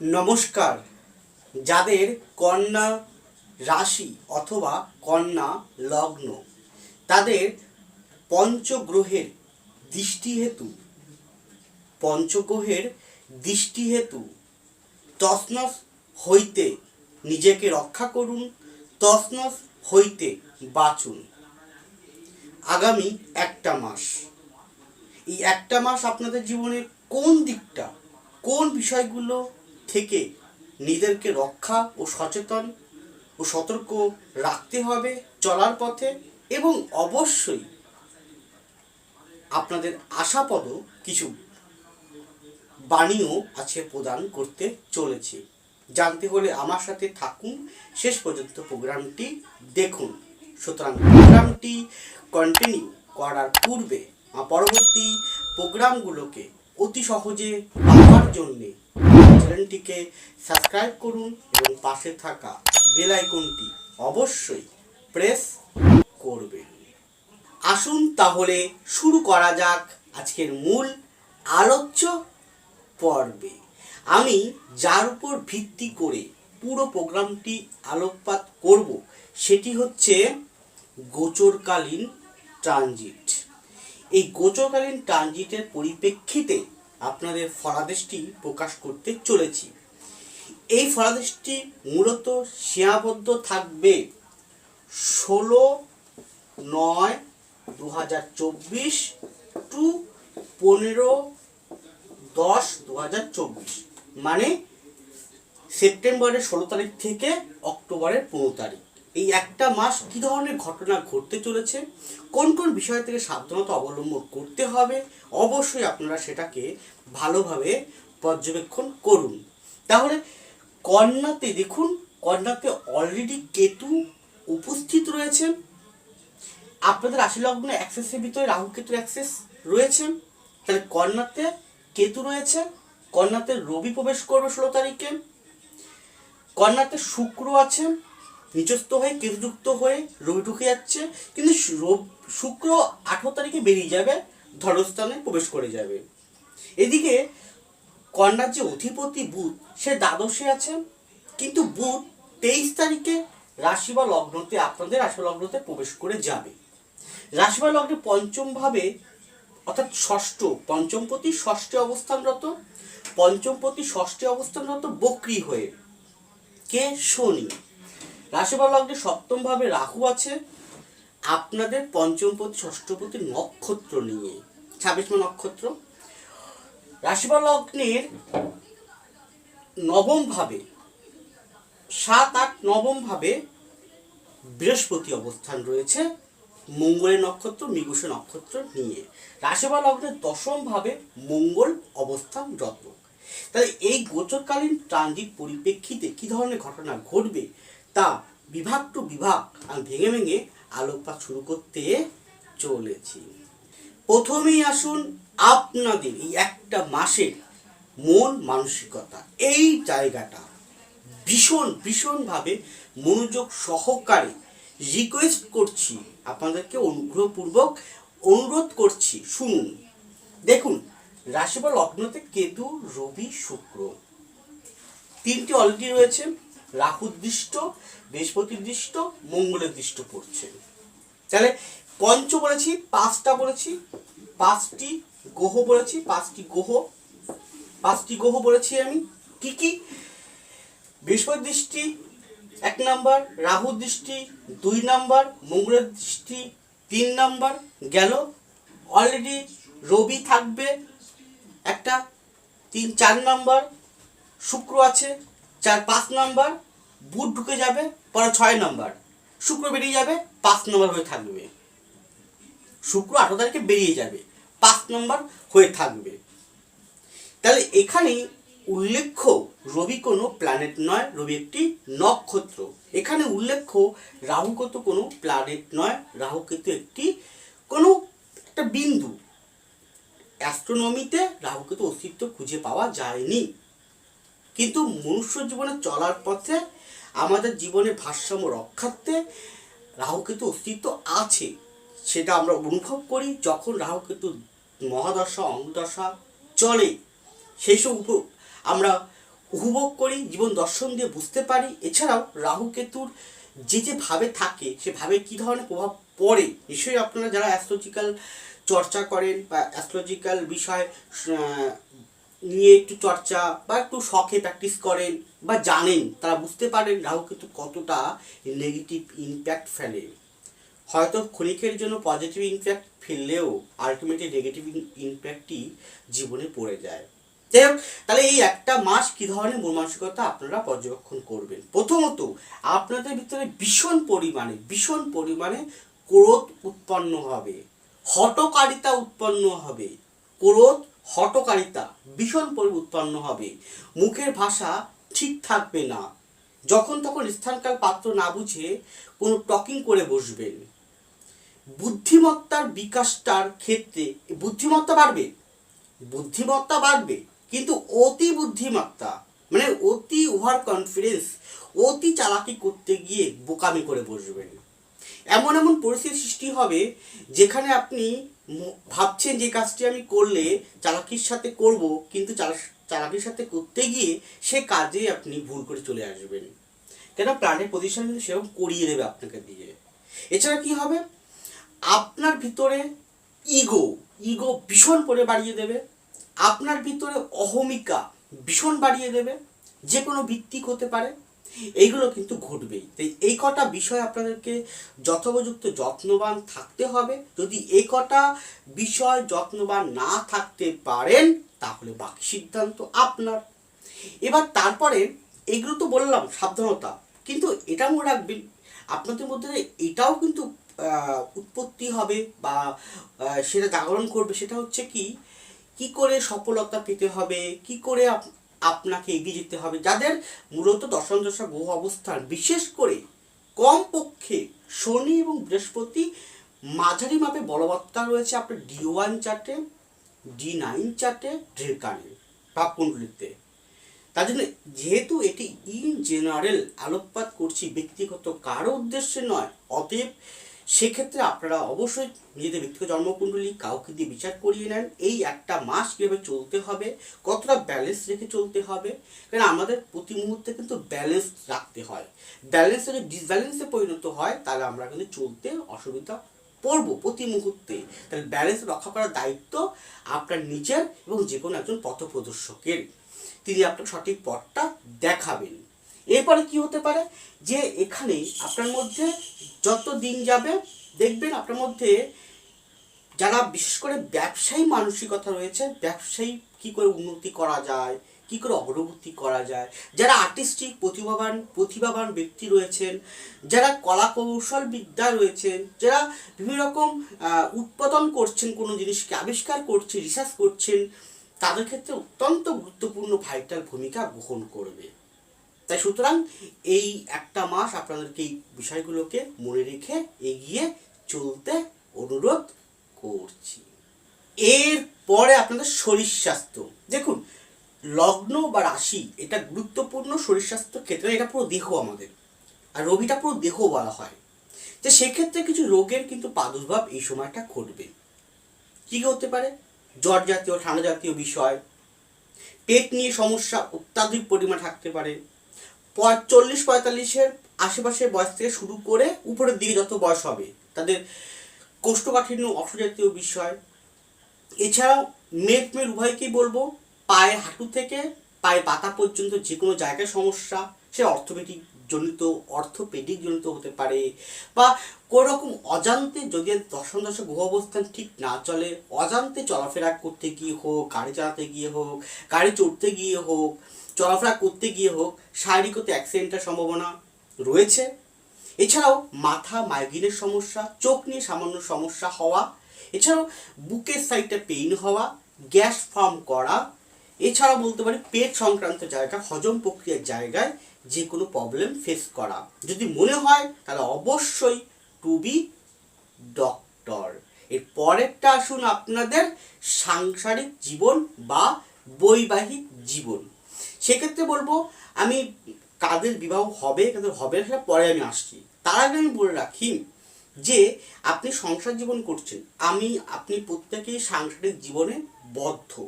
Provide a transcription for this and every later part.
নমস্কার। যাদের কন্যা রাশি অথবা কন্যা লগ্ন, তাদের পঞ্চগ্রহের দৃষ্টি হেতু, পঞ্চগ্রহের দৃষ্টি হেতু, তসনস হইতে নিজেকে রক্ষা করুন, তসনস হইতে বাঁচুন। আগামী একটা মাস। এই একটা মাস আপনাদের জীবনে কোন দিকটা, কোন বিষয়গুলো থেকে নিজেদেরকে রক্ষা ও সচেতন ও সতর্ক রাখতে হবে চলার পথে এবং অবশ্যই আপনাদের আশাপদ কিছু বাণীও আছে প্রদান করতে চলেছে। জানতে হলে আমার সাথে থাকুন। শেষ পর্যন্ত প্রোগ্রামটি দেখুন। সুতরাং প্রোগ্রামটি কন্টিনিউ করার পূর্বে পরবর্তী প্রোগ্রামগুলোকে অতি সহজে পাওয়ার জন্যে চ্যানেলটিকে সাবস্ক্রাইব করুন এবং পাশে থাকা বেল আইকনটি অবশ্যই প্রেস করবেন। আসুন তাহলে শুরু করা যাক আজকের মূল আলোচ্য পর্বে। আমি যার উপর ভিত্তি করে পুরো প্রোগ্রামটি আলোকপাত করব, সেটি হচ্ছে গোচরকালীন ট্রানজিট। এই গোচরকালীন ট্রানজিটের পরিপ্রেক্ষিতে আপনাদের ফলাদেশটি প্রকাশ করতে চলেছি। এই ফলাদেশটি মূলত সীমাবদ্ধ থাকবে ষোলো নয় দু হাজার চব্বিশ টু পনেরো দশ দু হাজার চব্বিশ মানে সেপ্টেম্বরের ষোলো তারিখ থেকে অক্টোবরের পনেরো তারিখ। এই একটা মাস কী ধরনের ঘটনা ঘটতে চলেছে? কোন কোন বিষয় থেকে সাবধানতা অবলম্বন করতে হবে? অবশ্যই আপনারা সেটাকে ভালোভাবে পর্যবেক্ষণ করুন। তাহলে কন্যাতে দেখুন, কন্যাতে অলরেডি কেতু উপস্থিত রয়েছেন আপনাদের রাশি লগ্ন অ্যাক্সেসের ভিতরে রাহু কেতুর অ্যাক্সেস রয়েছে। তাহলে কন্যাতে কেতু রয়েছে, কন্যাতে রবি প্রবেশ করবে ষোলো তারিখে। কন্যাতে শুক্র আছে নিচস্থ হয়ে, কেতুযুক্ত হয়ে রবি ঢুকে যাচ্ছে, কিন্তু শুক্র আঠেরো তারিখে বেরিয়ে যাবে, ধনস্থানে প্রবেশ করে যাবে। এদিকে কন্যার যে অধিপতি বুধ, সে দ্বাদশে আছে কিন্তু বুধ তেইশ তারিখে রাশি বা লগ্নতে, আপনাদের রাশি লগ্নতে প্রবেশ করে যাবে। রাশি বা লগ্নে পঞ্চম ভাবে, অর্থাৎ ষষ্ঠ পঞ্চমপতি ষষ্ঠে অবস্থানরত পঞ্চমপতি ষষ্ঠে অবস্থানরত বক্রি হয়ে, কে? শনি। রাশি বা লগ্নে সপ্তম ভাবে রাহু আছে। আপনাদের পঞ্চমপতি, ষষ্ঠপতি নক্ষত্র নিয়ে, ছাব্বিশমা নক্ষত্র। রাশি বা লগ্নের নবম ভাবে সাত আট নবম ভাবে বৃহস্পতি অবস্থান রয়েছে, মঙ্গলের নক্ষত্র মৃগসে নক্ষত্র নিয়ে। রাশি বা লগ্নের দশম ভাবে মঙ্গল অবস্থানরত তাহলে এই গোচরকালীন ট্রানজিট পরিপ্রেক্ষিতে কী ধরনের ঘটনা ঘটবে? তা বিভাগ টু বিভাগ আমি ভেঙে ভেঙে আলোকপাত শুরু করতে চলেছি। প্রথমেই আসুন আপনাদের এই একটা মাসের মন মানসিকতা। এই জায়গাটা ভীষণ, ভীষণভাবে মনোযোগ সহকারে রিকোয়েস্ট করছি আপনাদেরকে, অনুগ্রহপূর্বক অনুরোধ করছি। শুনুন, দেখুন রাশি বা লগ্নতে কেতু, রবি, শুক্র তিনটি অলরেডি রয়েছে। রাহুর দৃষ্ট বৃহস্পতির দৃষ্ট মঙ্গলের দৃষ্ট পড়ছে। তাহলে পঞ্চ বলেছি, পাঁচটা বলেছি, পাঁচটি গ্রহ বলেছি, পাঁচটি গ্রহ। পাঁচটি গ্রহ বলেছি আমি। কি কি? বৃহস্পতি দৃষ্টি এক নাম্বার রাহু দৃষ্টি দুই নাম্বার মঙ্গলের দৃষ্টি তিন নাম্বার গেল। অলরেডি রবি থাকবে একটা তিন, চার নাম্বার, শুক্র আছে। চার পাঁচ নাম্বার বুধ ঢুকে যাবে, পরে ছয় নাম্বার। শুক্র বেরিয়ে যাবে, পাঁচ নম্বর হয়ে থাকবে। শুক্র আঠারো তারিখে বেরিয়ে যাবে, পাঁচ নম্বর হয়ে থাকবে। তাহলে এখানে উল্লেখ্য, রবি কোনো প্ল্যানেট নয়, রবি একটি নক্ষত্র। এখানে উল্লেখ্য, রাহু কত কোনো প্ল্যানেট নয়, রাহু কিন্তু একটি কোনো একটা বিন্দু। অ্যাস্ট্রোনমিতে রাহু কিন্তু অস্তিত্ব খুঁজে পাওয়া যায়নি। কিন্তু মনুষ্য জীবনে চলার পথে আমাদের জীবনে ভারসাম্য রক্ষার্থে রাহু কিন্তু অস্তিত্ব আছে, সেটা আমরা অনুভব করি যখন রাহু কিন্তু মহাদশা অঙ্গদশা চলে। সেই সব উপ আমরা উপভোগ করি, জীবন দর্শন দিয়ে বুঝতে পারি। এছাড়াও রাহুকেতুর যে যে ভাবে থাকে, সে ভাবে কী ধরনের প্রভাব পড়ে, নিশ্চয়ই আপনারা যারা অ্যাস্ট্রোলজিক্যাল চর্চা করেন বা অ্যাস্ট্রোলজিক্যাল বিষয় নিয়ে একটু চর্চা বা একটু শখে প্র্যাকটিস করেন বা জানেন, তারা বুঝতে পারেন রাহু কিন্তু কতটা নেগেটিভ ইম্প্যাক্ট ফেলে। হয়তো ক্ষণিকের জন্য পজিটিভ ইম্প্যাক্ট ফেললেও আলটিমেটলি নেগেটিভ ইম্প্যাক্টই জীবনে পড়ে যায়। যাই হোক, তাহলে এই একটা মাস কী ধরনের মন মানসিকতা আপনারা পর্যবেক্ষণ করবেন? প্রথমত, আপনাদের ভিতরে ভীষণ পরিমাণে ভীষণ পরিমাণে ক্রোধ উৎপন্ন হবে হটকারিতা উৎপন্ন হবে। ক্রোধ হটকারিতা ভীষণ উৎপন্ন হবে। মুখের ভাষা ঠিক থাকবে না। যখন তখন স্থানকাল পাত্র না বুঝে কোনো টকিং করে বসবেন। বুদ্ধিমত্তার বিকাশটার ক্ষেত্রে বুদ্ধিমত্তা বাড়বে? বুদ্ধিমত্তা বাড়বে, কিন্তু অতি বুদ্ধিমত্তা মানে অতি ওভার কনফিডেন্স, অতি চালাকি করতে গিয়ে বোকামি করে বসবেন। এমন এমন পরিস্থিতি সৃষ্টি হবে যেখানে আপনি ভাবছেন যে কাজটি আমি করলে চালাকির সাথে করব, কিন্তু চালা- চালাকির সাথে করতে গিয়ে সে কাজে আপনি ভুল করে চলে আসবেন। কেন? প্ল্যানের পজিশন কিন্তু সেরকম করিয়ে দেবে আপনাকে দিয়ে। এছাড়া কি হবে? আপনার ভিতরে ইগো ইগো ভীষণ করে বাড়িয়ে দেবে। আপনার ভিতরে অহমিকা ভীষণ বাড়িয়ে দেবে। যে কোনো ভিত্তিক হতে পারে। এইগুলো কিন্তু ঘটবেই। তাই এই কটা বিষয় আপনাদেরকে যথোপযুক্ত যত্নবান থাকতে হবে। যদি এই কটা বিষয় যত্নবান না থাকতে পারেন, তাহলে বাকি সিদ্ধান্ত আপনার। এবার তারপরে এগুলো তো বললাম, সাবধানতা। কিন্তু এটা মনে রাখবেন, আপনাদের মধ্যে এটাও কিন্তু উৎপত্তি হবে বা সেটা জাগরণ করবে, সেটা হচ্ছে কি? কি করে সফলতা পেতে হবে? কি করে আপনাকে এগিয়ে যেতে হবে। যাদের মূলত দশম দশা গ্রহ অবস্থান, বিশেষ করে কমপক্ষে শনি এবং বৃহস্পতি মাঝারি মাপে বলবত্তা রয়েছে আপনার ডি ওয়ান চার্টে ডি নাইন চার্টে ঢেরকানে ভাবকুণ্ডলিতে। তার জন্য যেহেতু এটি ইন জেনারেল আলোকপাত করছি, ব্যক্তিগত কারও উদ্দেশ্যে নয়, অতএব সেক্ষেত্রে আপনারা অবশ্যই নিজেদের ব্যক্তিগত জন্মকুণ্ডলী কাউকে দিয়ে বিচার করিয়ে নেন। এই একটা মাস কীভাবে চলতে হবে, কতটা ব্যালেন্স রেখে চলতে হবে কারণ আমাদের প্রতি মুহূর্তে কিন্তু ব্যালেন্স রাখতে হয়। ব্যালেন্স যদি ডিসব্যালেন্সে পরিণত হয়, তাহলে আমরা কিন্তু চলতে অসুবিধা পড়ব প্রতি মুহূর্তে। তাহলে ব্যালেন্স রক্ষা করার দায়িত্ব আপনার নিজের এবং যে কোনো একজন পথপ্রদর্শকের। তিনি আপনার সঠিক পথটা দেখাবেন। এরপরে কি হতে পারে? যে এখানে আপনার মধ্যে যত দিন যাবে, দেখবেন আপনার মধ্যে যারা বিশেষ করে ব্যবসায়ী মানসিকতা রয়েছে, ব্যবসায়ী কি করে উন্নতি করা যায়, কি করে অগ্রগতি করা যায়, যারা আর্টিস্টিক প্রতিভাবান প্রতিভাবান ব্যক্তি রয়েছেন, যারা কলা কৌশল বিদ্যা রয়েছেন, যারা বিভিন্ন রকম উৎপাদন করছেন, কোনো জিনিসকে আবিষ্কার করছেন রিসার্চ করছেন, তাদের ক্ষেত্রে অত্যন্ত গুরুত্বপূর্ণ ভাইটাল ভূমিকা গ্রহণ করবে। তাই সুতরাং এই একটা মাস আপনাদেরকে এই বিষয়গুলোকে মনে রেখে এগিয়ে চলতে অনুরোধ করছি। এর পরে আপনাদের শরীর স্বাস্থ্য। দেখুন, লগ্ন বা রাশি, এটা গুরুত্বপূর্ণ শরীর স্বাস্থ্য ক্ষেত্রে, এটা পুরো দেহ আমাদের। আর রবিটা পুরো দেহ বলা হয়। যে সেক্ষেত্রে কিছু রোগের কিন্তু প্রাদুর্ভাব এই সময়টা ঘটবে। কী হতে পারে? জ্বর জাতীয়, ঠান্ডা জাতীয় বিষয়, পেট নিয়ে সমস্যা, অত্যাধিক পরিমাণ থাকতে পারে। চল্লিশ পঁয়তাল্লিশের আশেপাশের বয়স থেকে শুরু করে উপরের দিকে যত বয়স হবে, তাদের কোষ্ঠকাঠিন্য অসুজাতীয় বিষয়। এছাড়াও মেদ মেদ উভয়কেই বলব, পায়ে হাঁটু থেকে পায়ে পাতা পর্যন্ত যে কোনো জায়গায় সমস্যা, সে অর্থোপেডিক জনিত অর্থোপেডিক জনিত হতে পারে বা কোনো রকম অজান্তে যদি দশম দশ গ্রহ অবস্থান ঠিক না চলে, অজান্তে চলাফেরা করতে গিয়ে হোক, গাড়ি চালাতে গিয়ে হোক, গাড়ি চড়তে গিয়ে হোক, চলাফেরা করতে গিয়ে হোক শারীরিকত অ্যাক্সিডেন্টের সম্ভাবনা রয়েছে। এছাড়াও মাথা মাইগ্রেনের সমস্যা, চোখ নিয়ে সামান্য সমস্যা হওয়া, এছাড়াও বুকের সাইডে পেইন হওয়া, গ্যাস ফর্ম করা, এছাড়াও বলতে পারি পেট সংক্রান্ত জায়গা হজম প্রক্রিয়ার জায়গায় যে কোনো প্রবলেম ফেস করা। যদি মনে হয়, তাহলে অবশ্যই টু বি ডক্টর এর পরেরটা আসুন আপনাদের সাংসারিক জীবন বা বৈবাহিক জীবন। সেক্ষেত্রে বলব, আমি কাদের বিবাহ হবে, কাদের হবে না পরে আমি আসছি। তার আগে আমি বলে রাখি যে, আপনি সংসার জীবন করছেন। আমি, আপনি প্রত্যেকেই সাংসারিক জীবনে বদ্ধ,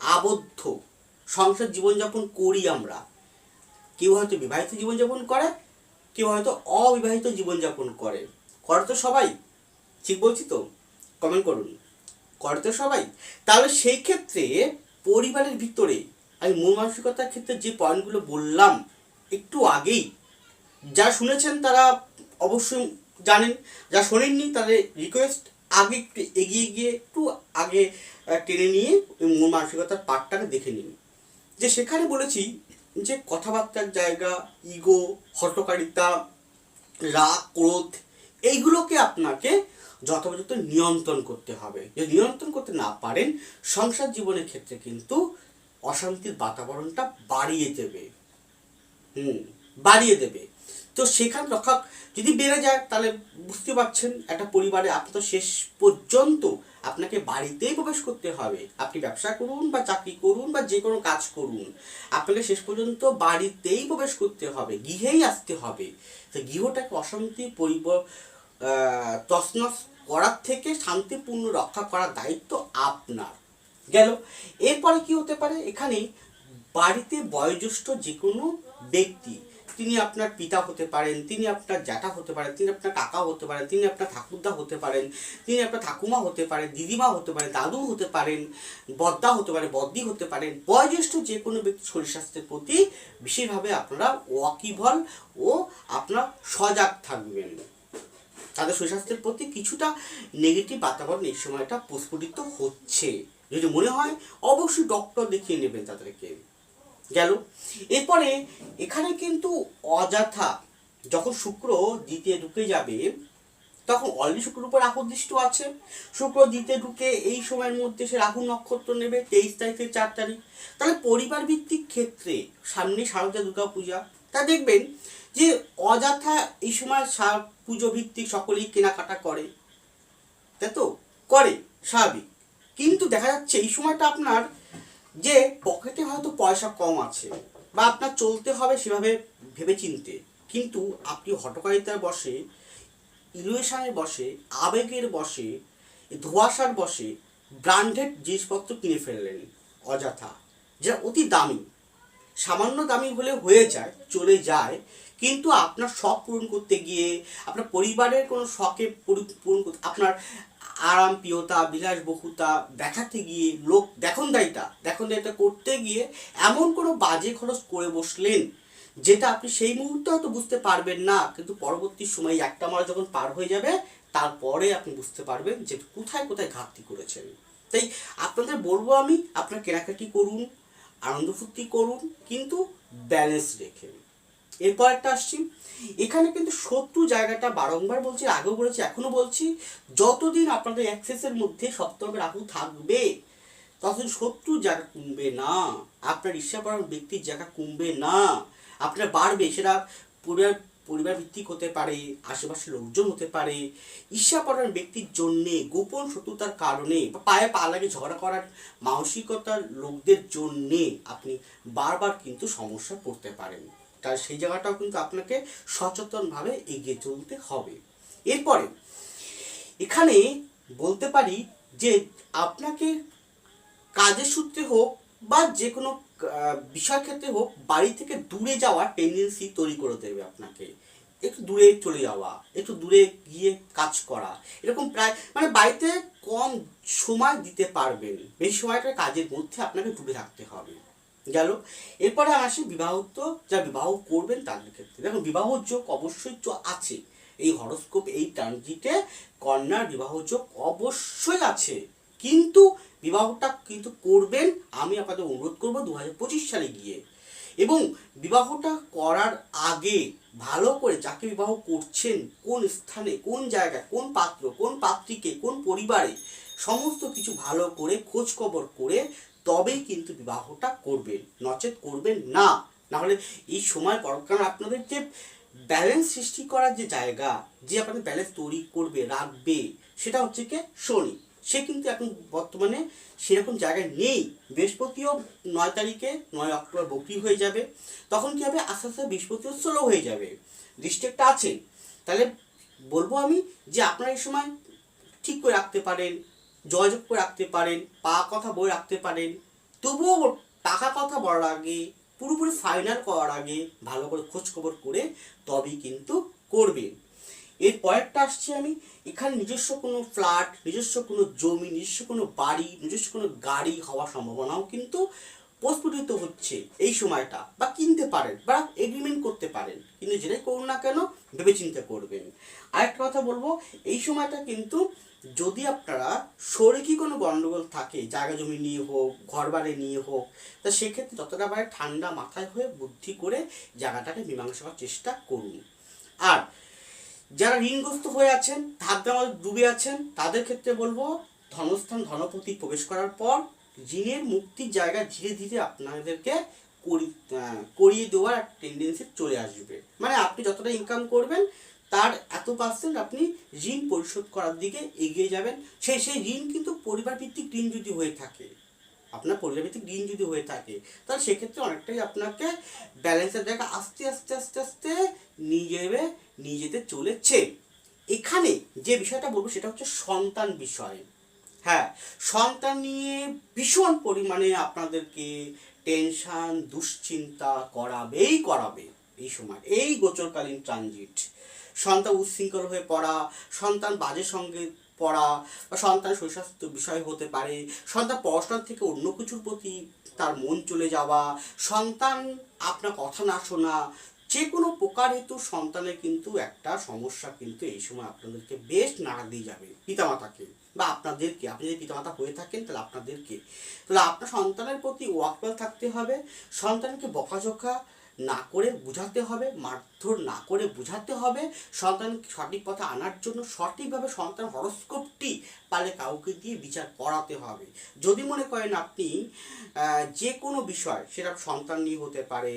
আবদ্ধ। সংসার জীবনযাপন করি আমরা। কেউ হয়তো বিবাহিত জীবনযাপন করে, কেউ হয়তো অবিবাহিত জীবনযাপন করে। করে তো সবাই, ঠিক বলছি তো? কমেন্ট করুন। করে তো সবাই। তাহলে সেই ক্ষেত্রে পরিবারের ভিতরে আমি মন মানসিকতার ক্ষেত্রে যে পয়েন্টগুলো বললাম একটু আগেই, যা শুনেছেন তারা অবশ্যই জানেন, যা শোনেননি তাদের রিকোয়েস্ট আগে একটু এগিয়ে গিয়ে একটু আগে টেনে নিয়ে মন মানসিকতার পার্টটাকে দেখে নিন। যে সেখানে বলেছি যে কথাবার্তার জায়গা ইগো হটকারিতা রাগ, ক্রোধ, এইগুলোকে আপনাকে যথাযথ নিয়ন্ত্রণ করতে হবে। যদি নিয়ন্ত্রণ করতে না পারেন, সংসার জীবনের ক্ষেত্রে কিন্তু অশান্তির বাতাবরণটা বাড়িয়ে দেবে। হুম, বাড়িয়ে দেবে। তো সেখান রক্ষা যদি বেড়ে যায়, তাহলে বুঝতে পারছেন একটা পরিবারে আপনি তো শেষ পর্যন্ত আপনাকে বাড়িতেই প্রবেশ করতে হবে। আপনি ব্যবসা করুন বা চাকরি করুন বা যে কোনো কাজ করুন, আপনাকে শেষ পর্যন্ত বাড়িতেই প্রবেশ করতে হবে, গৃহেই আসতে হবে। তো গৃহটাকে অশান্তি পরিব তছনছ করার থেকে শান্তিপূর্ণ রক্ষা করার দায়িত্ব আপনার। গেল। এরপরে কি হতে পারে? এখানে বাড়িতে বয়োজ্যেষ্ঠ যে কোনো ব্যক্তি, তিনি আপনার পিতা হতে পারেন, তিনি আপনার জ্যাঠা হতে পারেন, তিনি আপনার কাকা হতে পারেন, তিনি আপনার ঠাকুরদা হতে পারেন, তিনি আপনার ঠাকুমা হতে পারেন, দিদিমা হতে পারেন, দাদু হতে পারেন, বদ্দা হতে পারে, বদ্দি হতে পারেন, বয়োজ্যেষ্ঠ যে কোনো ব্যক্তি শরীর স্বাস্থ্যের প্রতি বিশেষভাবে আপনারা ওয়াকিবল ও আপনার সজাগ থাকবেন। তাদের শরীর স্বাস্থ্যের প্রতি কিছুটা নেগেটিভ বাতাবরণ এই সময়টা প্রস্ফুটিত হচ্ছে। যদি মনে হয়, অবশ্যই ডক্টর দেখিয়ে নেবেন তাদেরকে। গেল। এরপরে, এখানে কিন্তু অযথা যখন শুক্র দ্বিতীয় ঢুকে যাবে, তখন অলরেডি শুক্রের উপর রাহু দৃষ্টি আছে। শুক্র দ্বিতীয় ঢুকে এই সময়ের মধ্যে সে রাহু নক্ষত্র নেবে, তেইশ তারিখ থেকে চার তারিখ। তাহলে পরিবার ভিত্তিক ক্ষেত্রে সামনে শারদীয় দুর্গা পূজা। তা দেখবেন যে অযথা এই সময় পুজো ভিত্তিক সকলেই কেনাকাটা করে। তাই তো? করে, স্বাভাবিক। কিন্তু দেখা যাচ্ছে এই সময়টা আপনার যে পকেটে হয়তো পয়সা কম আছে বা আপনার চলতে হবে সেভাবে ভেবে চিনতে কিন্তু আপনি হটকারিতার বসে ইলুয়েশনের বসে, আবেগের বসে, ধোয়াশার বসে ব্র্যান্ডেড জিনিসপত্র কিনে ফেললেন অযথা যেটা অতি দামি। সামান্য দামি হলে হয়ে যায়, চলে যায়, কিন্তু আপনার শখ পূরণ করতে গিয়ে, আপনার পরিবারের কোনো শখে পূরণ করতে আপনার আরাম, প্রিয়তা বিলাসবহুতা দেখাতে গিয়ে, লোক দেখুন দায়িতা দেখুন দায়িতা করতে গিয়ে এমন কোনো বাজে খরচ করে বসলেন যেটা আপনি সেই মুহূর্তে হয়তো বুঝতে পারবেন না, কিন্তু পরবর্তী সময় একটা মাস যখন পার হয়ে যাবে, তারপরে আপনি বুঝতে পারবেন যে কোথায় কোথায় ঘাটতি করেছেন। তাই আপনাদের বলব আমি, আপনার কেনাকাটি করুন, আনন্দ ফুর্তি করুন, কিন্তু ব্যালেন্স রেখে। এরপর একটা আসছি। এখানে কিন্তু শত্রু জায়গাটা বারংবার বলছি, আগেও বলেছি, এখনও বলছি, যতদিন আপনাদের অ্যাক্সেসের মধ্যে সপ্তমে রাহু থাকবে, ততদিন শত্রু জায়গা কমবে না। আপনার ঈর্ষাপরায়ণ ব্যক্তির জায়গা কমবে না। আপনার বাড়বে, সেটা পরিবার পরিবার ভিত্তিক হতে পারে, আশেপাশের লোকজন হতে পারে। ঈর্ষাপরায়ণ ব্যক্তির জন্যে, গোপন শত্রুতার কারণে বা পায়ে পা লাগে ঝগড়া করার মানসিকতার লোকদের জন্যে আপনি বারবার কিন্তু সমস্যা পড়তে পারেন। তার সেই জায়গাটাও কিন্তু আপনাকে সচেতনভাবে এগিয়ে চলতে হবে। এরপরে, এখানে বলতে পারি যে আপনাকে কাজের সূত্রে হোক বা যে কোনো বিষয় ক্ষেত্রে হোক, বাড়ি থেকে দূরে যাওয়ার টেন্ডেন্সি তৈরি করে দেবে আপনাকে। একটু দূরে চলে যাওয়া, একটু দূরে গিয়ে কাজ করা। এরকম প্রায় মানে বাড়িতে কম সময় দিতে পারবেন। বেশি সময়টা কাজের মধ্যে আপনাকে ডুবে থাকতে হবে। গেল। এরপরে আসি বিবাহিত যা বিবাহ করবেন তাদের ক্ষেত্রে। দেখুন বিবাহ যোগ অবশ্যই তো আছে। এই হরস্কোপ, এই ট্রানজিটে কন্যার বিবাহ যোগ অবশ্যই আছে। কিন্তু বিবাহটা কিন্তু করবেন, আমি আপনাদের অনুরোধ করব দু সালে গিয়ে। এবং বিবাহটা করার আগে ভালো করে যাকে বিবাহ করছেন, কোন স্থানে, কোন জায়গায়, কোন পাত্র, কোন পাত্রীকে, কোন পরিবারে, সমস্ত কিছু ভালো করে খোঁজখবর করে তবেই কিন্তু বিবাহটা করবেন, নচেত করবেন না। নাহলে এই সময় কর- কারণ আপনাদের যে ব্যালেন্স সৃষ্টি করার যে জায়গা, যে আপনাদের ব্যালেন্স তৈরি করবে, রাখবে, সেটা হচ্ছে কি শনি। সে কিন্তু এখন বর্তমানে সেরকম জায়গায় নেই। বৃহস্পতিও নয় তারিখে, নয় অক্টোবর বকরি হয়ে যাবে। তখন কি হবে? আস্তে আস্তে বৃহস্পতিও স্লো হয়ে যাবে। একটা আছে। তাহলে বলব আমি যে আপনারা এই সময় ঠিক করে রাখতে পারেন। করে রাখতে পারেন পা কথা বই রাখতে পারেন। তবুও টাকা কথা বলার আগে, পুরোপুরি ফাইনাল করার আগে ভালো করে খোঁজখবর করে তবেই কিন্তু করবেন এর পরেরটা আসছি আমি, এখানে নিজস্ব কোনো ফ্ল্যাট নিজস্ব কোনো জমি, নিজস্ব কোনো বাড়ি, নিজস্ব কোনো গাড়ি হওয়ার সম্ভাবনাও কিন্তু প্রস্ফুটিত হচ্ছে এই সময়টা, বা কিনতে পারেন, বা এগ্রিমেন্ট করতে পারেন। কিন্তু যেটাই করুন না কেন, ভেবেচিন্তে করবেন। আরেকটা কথা বলব, এই সময়টা কিন্তু যদি আপনারা শরীরী কোনো গণ্ডগোল থাকে, জায়গা জমি নিয়ে হোক ঘর বাড়ি নিয়ে হোক, তা সেক্ষেত্রে যতটা পারে ঠান্ডা মাথায় হয়ে বুদ্ধি করে জায়গাটাকে মীমাংসা করার চেষ্টা করুন। আর যারা ঋণগ্রস্ত হয়ে আছেন ধার ডুবে আছেন, তাদের ক্ষেত্রে বলব, ধনস্থান, ধনপতি প্রবেশ করার পর ঋণের মুক্তির জায়গা ধীরে ধীরে আপনাদেরকে করি করিয়ে দেওয়ার টেন্ডেন্সি চলে আসবে। মানে আপনি যতটা ইনকাম করবেন, তার এত পার্সেন্ট আপনি ঋণ পরিশোধ করার দিকে এগিয়ে যাবেন। সেই সেই ঋণ কিন্তু পরিবার ভিত্তিক ঋণ যদি হয়ে থাকে, আপনার পরিবার ভিত্তিক ঋণ যদি হয়ে থাকে, তাহলে সেক্ষেত্রে অনেকটাই আপনাকে ব্যালেন্সের জায়গা আস্তে আস্তে আস্তে আস্তে নিয়ে যাবে নিয়ে যেতে চলেছে। এখানে যে বিষয়টা বলব সেটা হচ্ছে সন্তান বিষয়। হ্যাঁ সন্তান নিয়ে ভীষণ পরিমাণে আপনাদেরকে টেনশন, দুশ্চিন্তা করাবেই করাবে এই সময়, এই গোচরকালীন ট্রানজিট। সন্তান উচ্ছৃঙ্খল হয়ে পড়া, সন্তান বাজে সঙ্গে পড়া, বা সন্তান শৈশাস্ত্র বিষয় হতে পারে, সন্তান পড়াশোনার থেকে অন্য কিছুর প্রতি তার মন চলে যাওয়া, সন্তান আপনার কথা না শোনা যে কোনো প্রকার হেতু সন্তানের কিন্তু একটা সমস্যা কিন্তু এই সময় আপনাদেরকে বেশ নাড়া দিয়ে যাবে পিতামাতাকে বা আপনাদেরকে। আপনি যদি পিতামাতা হয়ে থাকেন, তাহলে আপনাদেরকে। তাহলে আপনার সন্তানের প্রতি ওয়াকওয়েল থাকতে হবে, সন্তানকে বকাঝোকা না করে বুঝাতে হবে, মারধর না করে বুঝাতে হবে, সন্তানকে সঠিক পথে আনার জন্য সঠিকভাবে সন্তান হরস্কোপটি পালে কাউকে দিয়ে বিচার করাতে হবে। যদি মনে করেন আপনি যে কোনো বিষয়, সেটা সন্তান নিয়ে হতে পারে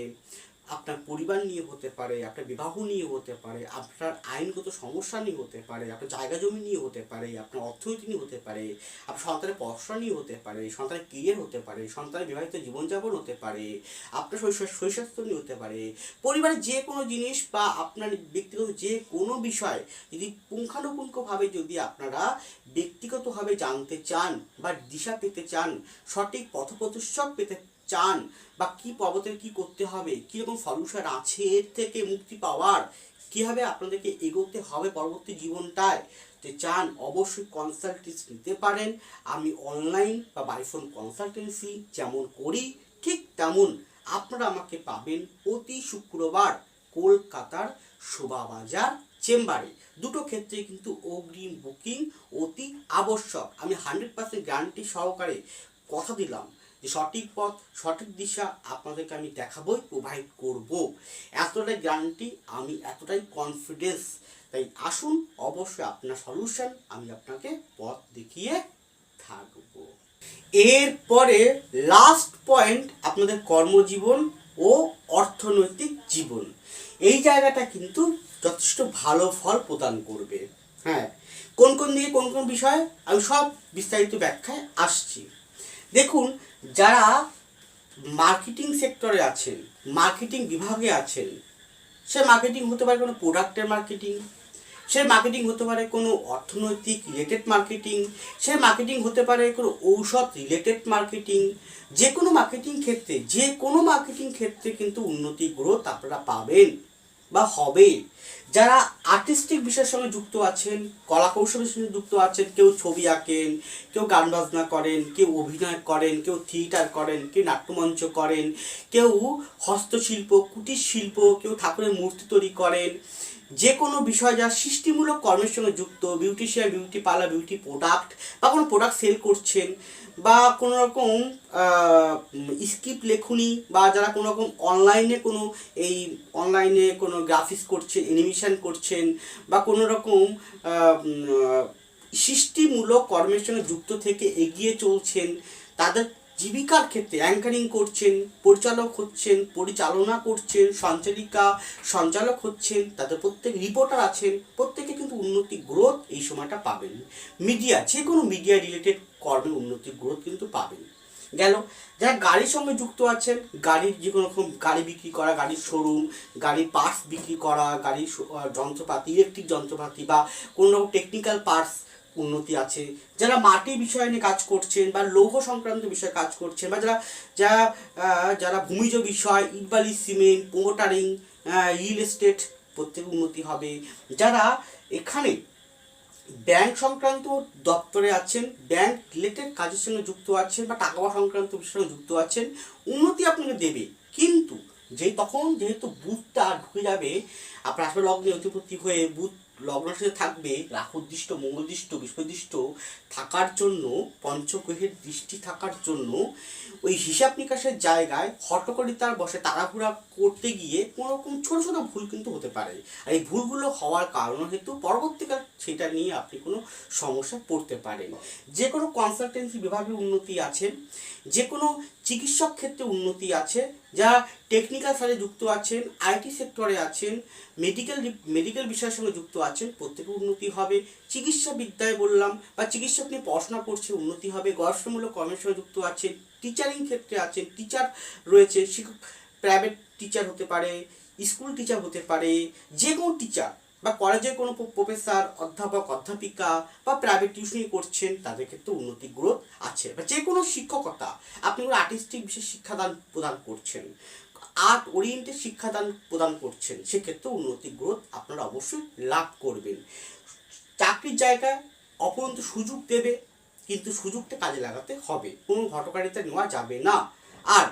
আপনার পরিবার নিয়ে হতে পারে, আপনার বিবাহ নিয়ে হতে পারে, আপনার আইনগত সমস্যা নিয়ে হতে পারে, আপনার জায়গা জমি নিয়ে হতে পারে, আপনার অর্থনীতি নিয়ে হতে পারে, আপনার সন্তানের পড়াশোনা নিয়ে হতে পারে, সন্তানের কেরিয়ার হতে পারে, সন্তানের বিবাহিত জীবনযাপন হতে পারে, আপনার শৈশব শৈশাস্ত্র নিয়ে হতে পারে। পরিবারের যে কোনো জিনিস বা আপনার ব্যক্তিগত যে কোনো বিষয় যদি পুঙ্খানুপুঙ্খভাবে যদি আপনারা ব্যক্তিগতভাবে জানতে চান বা দিশা পেতে চান, সঠিক পথপ্রদর্শক পেতে চান বা কি পর্বতের কি করতে হবে, কীরকম সলিউশন আছে, এর থেকে মুক্তি পাওয়ার, কীভাবে আপনাদেরকে এগোতে হবে পরবর্তী জীবনটায় যে চান অবশ্যই কনসালটেন্স নিতে পারেন। আমি অনলাইন বা বাইফোন কনসালটেন্সি যেমন করি, ঠিক তেমন আপনারা আমাকে পাবেন প্রতি শুক্রবার কলকাতার শোভাবাজার চেম্বারে। দুটো ক্ষেত্রে কিন্তু অগ্রিম বুকিং অতি আবশ্যক। আমি হান্ড্রেড পার্সেন্ট গ্যারান্টি সহকারে কথা দিলাম। যে সঠিক পথ, সঠিক দিশা আপনাদেরকে আমি দেখাবই প্রোভাইড করব। এতটাই গ্যারান্টি আমি এতটাই কনফিডেন্স তাই আসুন, অবশ্যই আপনার সলিউশন আমি আপনাকে পথ দেখিয়ে থাকব। এরপরে লাস্ট পয়েন্ট আপনাদের কর্মজীবন ও অর্থনৈতিক জীবন। এই জায়গাটা কিন্তু যথেষ্ট ভালো ফল প্রদান করবে। হ্যাঁ কোন কোন দিকে কোন কোন বিষয় আমি সব বিস্তারিত ব্যাখ্যায় আসছি। দেখুন যারা মার্কেটিং সেক্টরে আছেন মার্কেটিং বিভাগে আছেন, সে মার্কেটিং হতে পারে কোনো প্রোডাক্টের মার্কেটিং সে মার্কেটিং হতে পারে কোনো অর্থনৈতিক রিলেটেড মার্কেটিং সে মার্কেটিং হতে পারে কোনো ঔষধ রিলেটেড মার্কেটিং যে কোনো মার্কেটিং ক্ষেত্রে, যে কোনো মার্কেটিং ক্ষেত্রে কিন্তু উন্নতি গ্রোথ আপনারা পাবেন। বা হবে যারা আর্টিস্টিক বিষয়ের সঙ্গে যুক্ত আছেন কলা কৌশলের সঙ্গে যুক্ত আছেন, কেউ ছবি আঁকেন, কেউ গান বাজনা করেন, কেউ অভিনয় করেন, কেউ থিয়েটার করেন, কেউ নাট্যমঞ্চ করেন, কেউ হস্তশিল্প কুটির শিল্প কেউ ঠাকুরের মূর্তি তৈরি করেন যে কোনো বিষয় যা সৃষ্টিমূলক কর্মের সঙ্গে যুক্ত beautician beauty parlour beauty product বা কোনো প্রোডাক্ট সেল করছেন বা কোনো রকম স্ক্রিপ্ট লেখুনি বা যারা কোনো রকম অনলাইনে কোনো এই অনলাইনে কোনো গ্রাফিক্স করছেন অ্যানিমেশন করছেন বা কোনো রকম সৃষ্টিমূলক কর্মের সঙ্গে যুক্ত থেকে এগিয়ে চলছেন, তাদের জীবিকার ক্ষেত্রে অ্যাঙ্কারিং করছেন, পরিচালক হচ্ছেন, পরিচালনা করছেন, সঞ্চালিকা, সঞ্চালক হচ্ছেন, তাদের প্রত্যেক রিপোর্টার আছেন, প্রত্যেকে কিন্তু উন্নতি গ্রোথ এই সময়টা পাবেন। মিডিয়া যে কোনো মিডিয়া রিলেটেড কর্মে উন্নতি গ্রোথ কিন্তু পাবেন। গেল, যারা গাড়ির সঙ্গে যুক্ত আছেন, গাড়ির যে কোনো রকম গাড়ি বিক্রি করা, গাড়ির শোরুম গাড়ির পার্টস বিক্রি করা, গাড়ির যন্ত্রপাতি ইলেকট্রিক যন্ত্রপাতি বা কোনো রকম টেকনিক্যাল পার্টস উন্নতি আছে। যারা মাটি বিষয় নিয়ে কাজ করছেন বা লৌহ সংক্রান্ত বিষয়ে কাজ করছেন বা যারা যারা যারা ভূমিজ বিষয়, ইটবালি, সিমেন্ট প্রোমোটারিং রিয়েল এস্টেট প্রত্যেক উন্নতি হবে। যারা এখানে ব্যাংক সংক্রান্ত দপ্তরে আছেন, ব্যাংক রিলেটেড কাজের সঙ্গে যুক্ত আছেন বা টাকা সংক্রান্ত বিষয়ের যুক্ত আছেন, উন্নতি আপনাকে দেবে। কিন্তু যে তখন যেহেতু বুথটা ঢুকে যাবে, আপনার আসলে লগ্নে অতিপত্তি হয়ে বুথ লগ্নের সাথে থাকবে রাহুদৃষ্ট, মঙ্গলদৃষ্ট, বৃহস্পতিদৃষ্ট থাকার জন্য, পঞ্চগ্রহের দৃষ্টি থাকার জন্য। ওই হিসাব নিকাশের জায়গায় হটকরিতার বসে তাড়াহুড়া করতে গিয়ে কোনো রকম ছোটো ছোটো ভুল কিন্তু হতে পারে। আর এই ভুলগুলো হওয়ার কারণ হেতু পরবর্তীকাল সেটা নিয়ে আপনি কোনো সমস্যায় পড়তে পারেন। যে কোনো কনসালটেন্সি বিভাগে উন্নতি আছে। যে কোনো চিকিৎসক ক্ষেত্রে উন্নতি আছে, যারা টেকনিক্যাল সাথে যুক্ত আছেন আইটি সেক্টরে আছেন মেডিকেল মেডিকেল বিষয়ের সঙ্গে যুক্ত আছেন, প্রত্যেকে উন্নতি হবে। চিকিৎসা বিদ্যায় বললাম, বা চিকিৎসক নিয়ে পড়াশোনা করছে, উন্নতি হবে। গবেষণামূলক কর্মের সঙ্গে যুক্ত আছেন টিচারিং ক্ষেত্রে আছেন টিচার রয়েছে শিক্ষক প্রাইভেট টিচার হতে পারে স্কুল টিচার হতে পারে যে কোনো টিচার বা কলেজের কোনো প্রফেসর, অধ্যাপক, অধ্যাপিকা বা প্রাইভেট টিউশনি করছেন, তাদের ক্ষেত্রে উন্নতি গ্রোথ আছে। বা যে কোনো শিক্ষকতা আপনি কোনো আর্টিস্টিক বিশেষ শিক্ষাদান প্রদান করছেন আর্ট ওরিয়েন্টেড শিক্ষাদান প্রদান করছেন, সেক্ষেত্রে উন্নতি গ্রোথ আপনারা অবশ্যই লাভ করবেন। চাকরির জায়গায় অপরন্ত সুযোগ দেবে, কিন্তু সুযোগটা কাজে লাগাতে হবে। কোনো ঘটকারিতা নেওয়া যাবে না। আর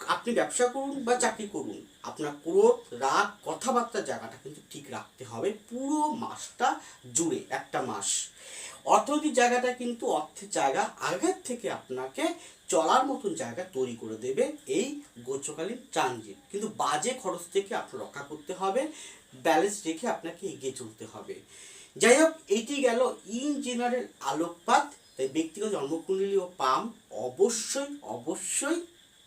আপনি ব্যবসা করুন বা চাকরি করুন, আপনার ক্রোধ রাগ, কথাবার্তার জায়গাটা কিন্তু ঠিক রাখতে হবে পুরো মাসটা জুড়ে, একটা মাস। অর্থনৈতিক জায়গাটা কিন্তু অর্থের জায়গা, আগের থেকে আপনাকে চলার মতন জায়গা তৈরি করে দেবে এই গোচকালীন ট্রানজিট। কিন্তু বাজে খরচ থেকে আপনার রক্ষা করতে হবে ব্যালেন্স রেখে আপনাকে এগিয়ে চলতে হবে। যাই হোক, এটি গেল ইন জেনারেল আলোকপাত। তাই ব্যক্তিগত জন্মকুণ্ডলী ও পাম অবশ্যই অবশ্যই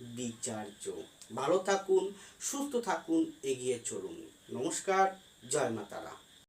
বিচার্য ভালো থাকুন সুস্থ থাকুন এগিয়ে চলুন। নমস্কার জয় মাতারা।